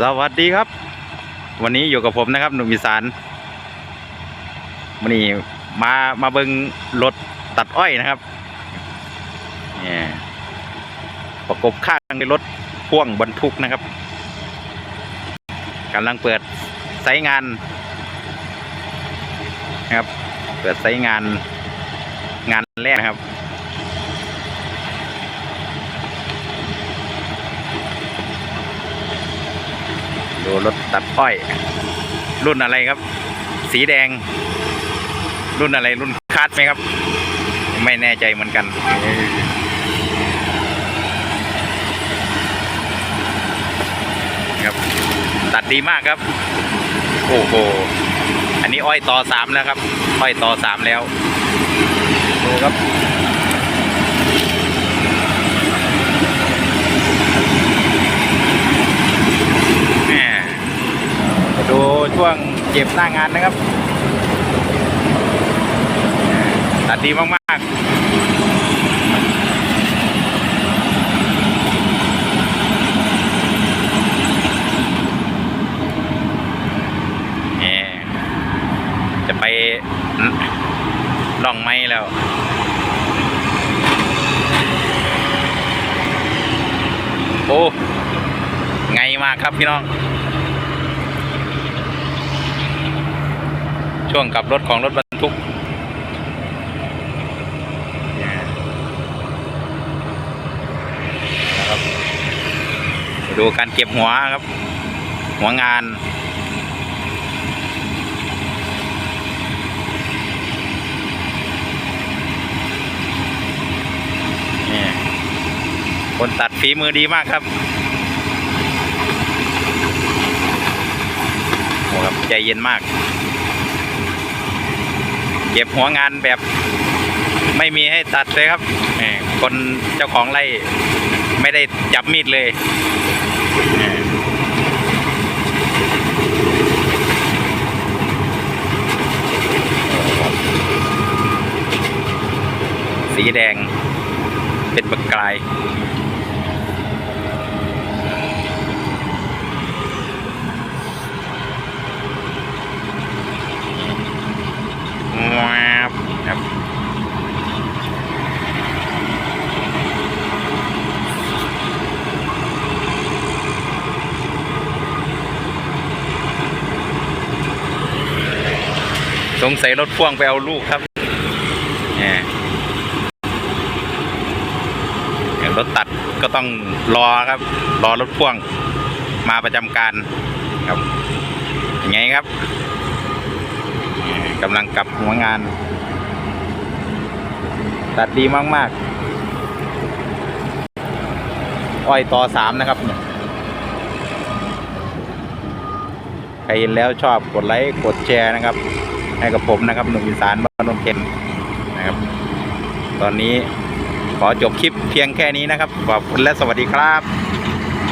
สวัสดีครับ วันนี้อยู่กับผมนะครับ หนุ่มอีสานวันนี้มามาเบิงรถตัดอ้อยนะครับเนี่ยประกบข้างด้วยรถพ่วงบรรทุกนะครับกำลังเปิดไซต์งานนะครับ เปิดไซต์งานงานแรกนะครับ ดูรถตัดอ้อย รุ่นอะไรครับ สีแดง รุ่นอะไรรุ่นคาดไหมครับ ไม่แน่ใจเหมือนกันครับตัดดีมากครับ โอ้โหอันนี้อ้อยต่อสามแล้วครับ อ้อยต่อสามแล้วดูครับ แหม่มาดูช่วง เก็บหน้างานนะครับตัดดีมากๆแหม่จะไปล่องไม้แล้วโอ้ ไงมากครับพี่น้อง ช่วงกับรถของรถบรรทุกนะครับดูการเก็บหัวครับ หัวงานนี่คนตัดฝีมือดีมากครับโอ้ครับใจเย็นมาก เก็บหัวงานแบบไม่มีให้ตัดเลยครับคนเจ้าของไร่ไม่ได้จับมีดเลยสีแดงเป็นประกาย ว้าวครับสงสัยรถพ่วงไปเอาลูกครับเนี่ยรถตัดก็ต้องรอครับ รอรถพ่วงมาประจำการครับยังไงครับ กำลังกลับหัวงาน ตัดดีมากๆ อ้อยต่อสามนะครับเนี่ยใครเห็นแล้วชอบกดไลค์กดแชร์นะครับ ให้กับผมนะครับหนุ่มอีสานบ้านนนเทนนะครับ ตอนนี้ขอจบคลิปเพียงแค่นี้นะครับขอบคุณและสวัสดีครับ